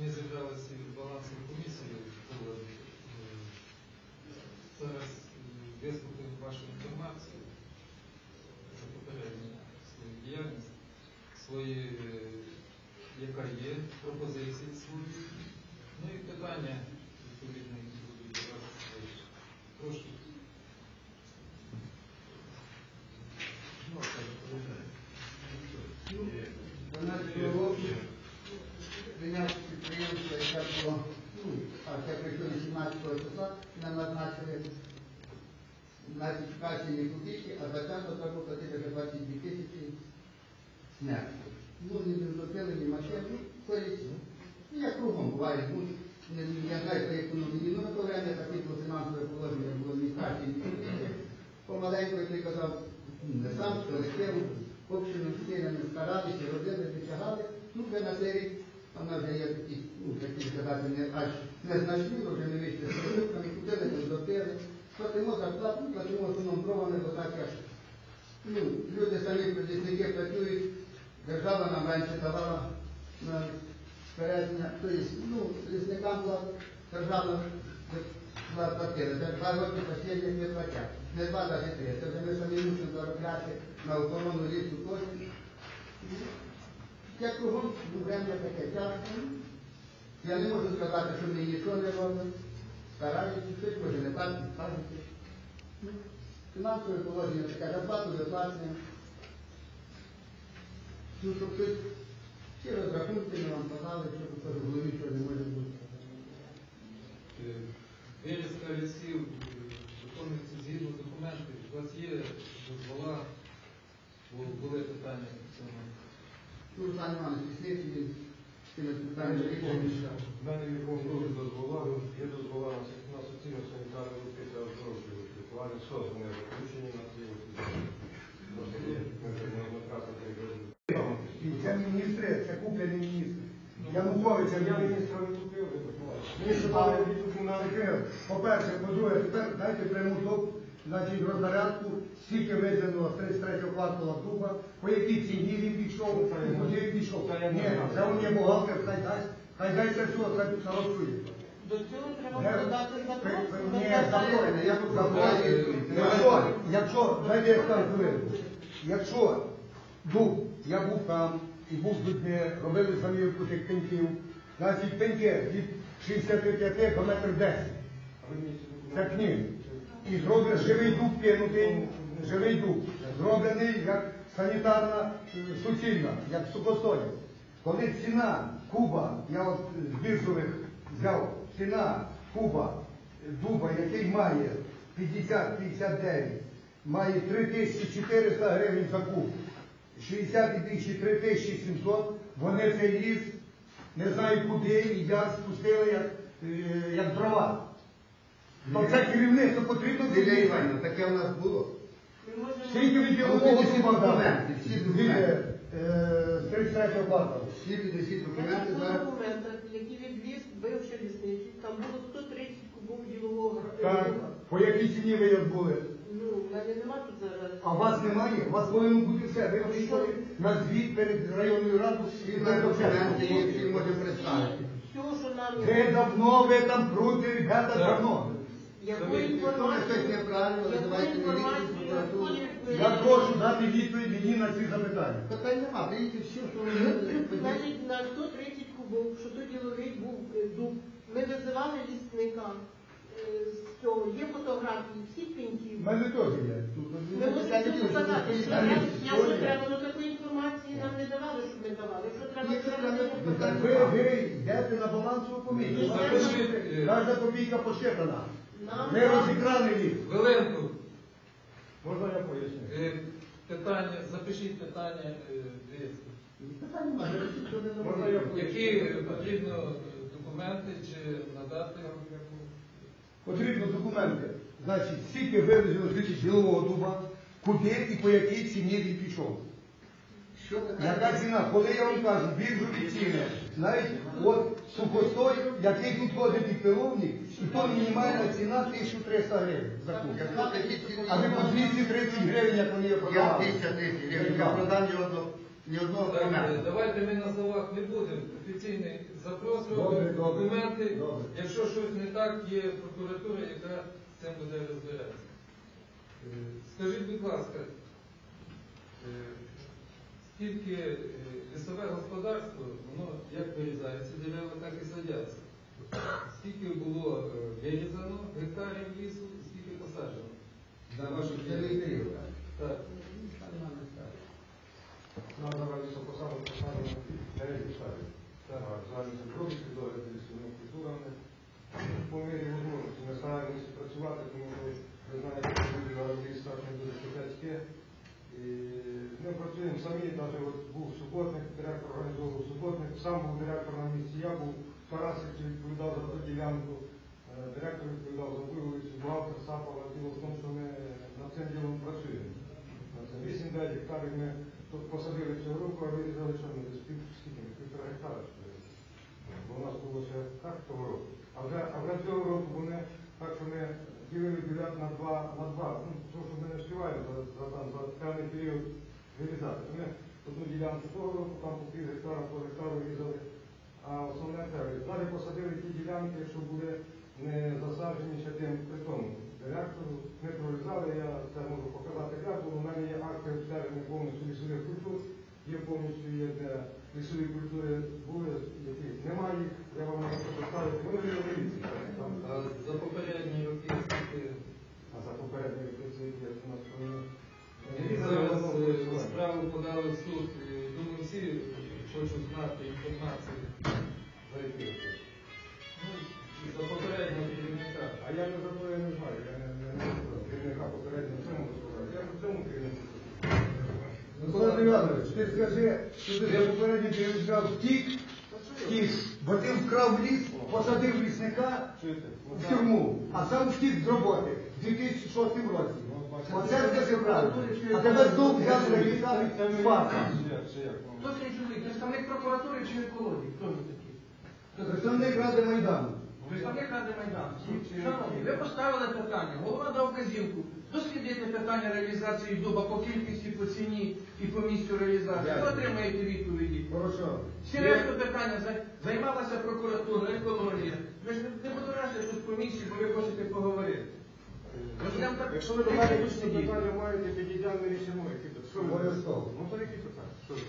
Ми зібралися в балансову комісію проводити. Е, Зараз е, вислухаємо вашу інформацію за попередню свою діяльність, свої, е, яка є, пропозиції свої. Ну і питання, відповідно, які будуть вас. Прошу. До нашого року прийняв підприємство, яке було, ну, а це прийшло 18 числа, нам назначили на сертифікації не купити, а 20 треба платити вже 22 тисячі смерть. Ну, не зробили, ні машин, ну, тобто, ну, як кругом буває, ну, не, не, я знаю, що економії, ну, то время таке було фінансове положення, було адміністрації не купити. Помаленьку, ти казав, не сам, колективу, общину сильно старалися, робили, досягали. Ну, вже на цей рік, а вже є такі, ну, такі сказати, не аж незначні, вже не вийшли з продуктами, купили, не зробили. Платимо зарплату, платимо так як ну, люди самі працівники працюють, держава нам раніше давала на передня, тобто, ну, лісникам була державна була платила. Роки постійно не платять. Не два, навіть три. Це вже ми самі мусимо заробляти на охорону лісу кошти. Я кругом ну, таке тяжко. Я не можу сказати, що ми нічого не робимо. Може не так. Ну, Фінансове положення таке, зарплату виплачуємо. Ну, щось, всі розрахунки ми вам казали, що в голові що не може бути. Е, Вирізка лісів виконується згідно документів. У вас є дозвола, були питання по цьому. Ну, Руслан Іванович, пісниці він з цими питаннями. В мене є повністю дозвола, є дозвола на соціальну санітарну та оздоровче лікування, создані заключені на цій Це міністри, це куплені міністри. Януковича Я міністра не купив, Міністр дали відсутку на. По-перше, по-друге, тепер дайте пряму топ, значить, розрядку, скільки везено з 33-го квартала дуба, по якій ціні він пішов, куди він пішов. Ні, це у мене бухгалтер, хай дасть, хай дай це все, хай тут голосує. До цього треба подати запрос. Ні, Написати- я тут. Закони. Якщо, дайте я скажу. Якщо був, я був там, і був людьми, робили замірку тих пеньків, значить пеньки від 65 до метр 10. Це книги. І зроблений живий дуб кинутий, живий дуб, зроблений як санітарна суцільна, як сухостойна. Коли ціна куба, я от з біржових взяв, ціна куба дуба, який має 50-59, має 3400 гривень за куб, 60 і більше 3700, вони цей ліс не знаю куди і я спустили як, е, як дрова. То це керівництво потрібно Лілія. Іванівна, таке в нас було. Ми можемо- Скільки від всі документи, документи. з 33 кварталу. Всі підрахіть У документи зараз. у документах, які відвіз бивши лісничий, там було 130 кубов ділового. Так, по якій ціні ви як були? Ну, в мене нема тут зараз. А у вас немає? У вас повинно бути все. Ви прийшли на звіт перед районною радою Всі на документи всі можемо представити. Все, що нам Ви давно, ви там крути, ребята, давно. яку Інформацію, щось неправильно, яку давайте міліцію, прокуратуру. Я прошу дати відповідь мені на ці запитання. Питань нема, прийдіть все, що ви Значить, на 130 кубов, що то діловий був е, дуб, ми визивали лісника е, з цього, є фотографії всіх У мене теж є. Тут Ми можемо це показати. Якщо Там треба, ну такої інформації нам не давали, щоб ми давали. Якщо треба, Ні, це треба. Ви, ви йдете на балансову комісію. Ну, запишіть, е, Кожна копійка посчитана. Ми розіграли їх. Хвилинку. Можна я поясню? Е, Питання, запишіть питання, е, дивіться. Можна я поясню? які потрібно е, документи чи надати. Потрібно документи. Значить, скільки вивезено звідси ділового дуба, куди і по якій ціні він пішов. Що Яка ціна? Коли я вам кажу, біржові ціни, навіть от сухостой, який тут ходить і пиловник, і то мінімальна ціна 1300 гривень за куб. Ціни А ви по 230 гривень, як вони є Я продавали. 50 тисяч гривень, я продам його до ні одного Так, е, моменту. давайте ми на словах не будемо. Офіційний запрос Добре, добре, документи. добре. Якщо щось не так, є прокуратура, яка з цим буде розбиратися. Е, Скажіть, будь ласка, е, скільки е, лісове господарство, воно як вирізається, дерева, так і садяться. Скільки було е, вирізано гектарів лісу, скільки посаджено? На ваших Цілий. Так. Нам зараз лісопосаду посадимо 9 гектарів. Так, зараз це продукти догляд лісовими культурами. По мірі можливості ми стараємося працювати, тому що ви знаєте, що люди зараз ліс так не дуже шукацьке. І ми працюємо самі, навіть от був суботник, директор організовував суботник, сам був директор на місці, я був Тарасик, відповідав за ту ділянку, е, директор відповідав за виявицю, бухгалтер Сапова. Діло в тому, що ми над цим ділом працюємо. На це 8-9 гектарів ми тут посадили цього року, а вирізали що ми десь скільки, півтора гектара. Бо у нас було ще так того року. А вже, а вже цього року вони так, що ми ділили ділянку на два, на два. Ну, тому що ми не встигаємо за, за, там, за певний період вирізати. Ми одну ділянку того року, там по пів гектара, по гектару різали. А основне те, далі посадили ті буде не засаджені ще тим притомом. Реактору ми прорізали, я це можу показати бо у мене є акти обстеження повністю лісових культур, є повністю є де лісові культури були, скажи, що ти втік, втік, бо ти вкрав ліс, посадив лісника в тюрму, а сам втік з роботи в 2006 році. Оце скажи правду. А тебе знову взяли на ліса з парка. Хто цей чоловік? Представник прокуратури чи екології? Хто ви такий? Представник Ради Майдану. Представник Ради Майдану. Шановні, ви поставили питання, голова дав вказівку. Дослідити питання реалізації дуба по кількості, по ціні і по місцю реалізації. Ви отримаєте відповіді. Хорошо. Всі решту питання займалася прокуратура, екологія. Ви ж не, подорожте тут місці, бо ви хочете поговорити. Якщо ви до мене питання маєте, підійдемо, рішимо, які тут. Обов'язково. Ну, то які питання?